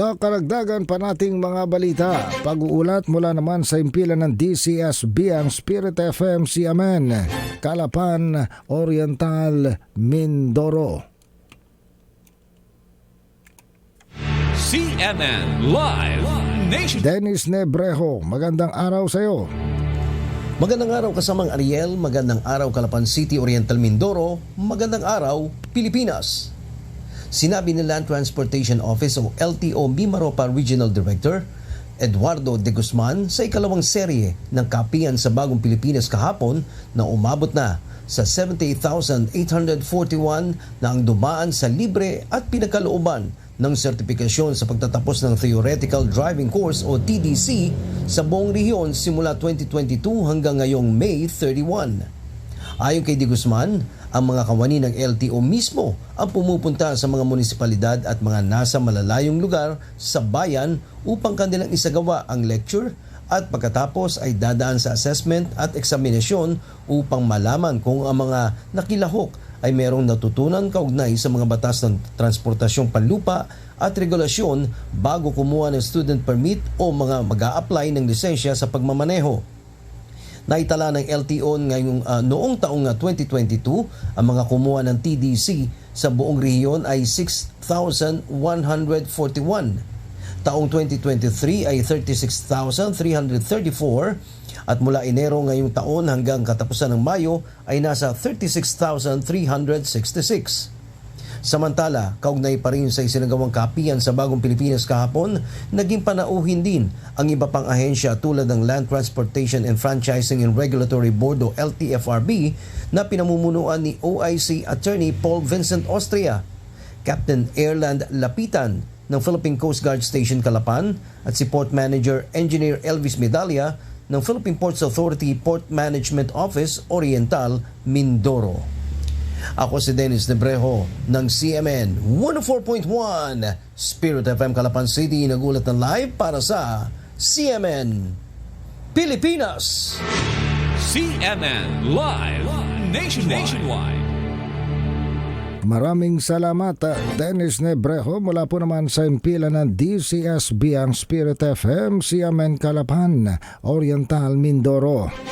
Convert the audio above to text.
Sa karagdagan pa nating mga balita, pag-uulat mula naman sa impilan ng DCSB ang Spirit FM Siamen, Kalapan, Oriental, Mindoro. CNN Live Nation. Dennis Nebrejo, magandang araw sa iyo. Magandang araw kasamang Ariel, magandang araw Calapan City, Oriental Mindoro, magandang araw Pilipinas. Sinabi ni Land Transportation Office o LTO Mimaropa Regional Director Eduardo de Guzman sa ikalawang serye ng kapiyan sa Bagong Pilipinas kahapon na umabot na sa 78,841 na ang dumaan sa libre at pinagkalooban ng sertifikasyon sa pagtatapos ng Theoretical Driving Course o TDC sa buong rehiyon simula 2022 hanggang ngayong May 31. Ayon kay Di Guzman, ang mga kawani ng LTO mismo ang pumupunta sa mga munisipalidad at mga nasa malalayong lugar sa bayan upang kanilang isagawa ang lecture at pagkatapos ay dadaan sa assessment at eksaminasyon upang malaman kung ang mga nakilahok ay merong natutunan kaugnay sa mga batas ng transportasyong panlupa at regulasyon bago kumuha ng student permit o mga mag apply ng lisensya sa pagmamaneho. Naitala ng LTO ngayong ah, noong taong ah, 2022 ang mga kumuha ng TDC sa buong rehiyon ay 6,141. Taong 2023 ay 36,334 at mula Enero ngayong taon hanggang katapusan ng Mayo ay nasa 36,366. Samantala, kaugnay pa rin sa isinagawang kapiyan sa Bagong Pilipinas kahapon, naging panauhin din ang iba pang ahensya tulad ng Land Transportation and Franchising and Regulatory Board o LTFRB na pinamumunuan ni OIC Attorney Paul Vincent Austria, Captain Airland Lapitan ng Philippine Coast Guard Station Calapan at si Port Manager Engineer Elvis Medalla ng Philippine Ports Authority Port Management Office Oriental, Mindoro. Ako si Dennis Nebrejo ng CMN 104.1 Spirit FM Calapan City nagulat ng live para sa CMN Pilipinas. CNN Live Nation Nationwide. Maraming salamat, ah, Dennis Nebrejo. Mula po naman sa impilan ng DCSB ang Spirit FM, Siamen, Kalapan, Oriental, Mindoro.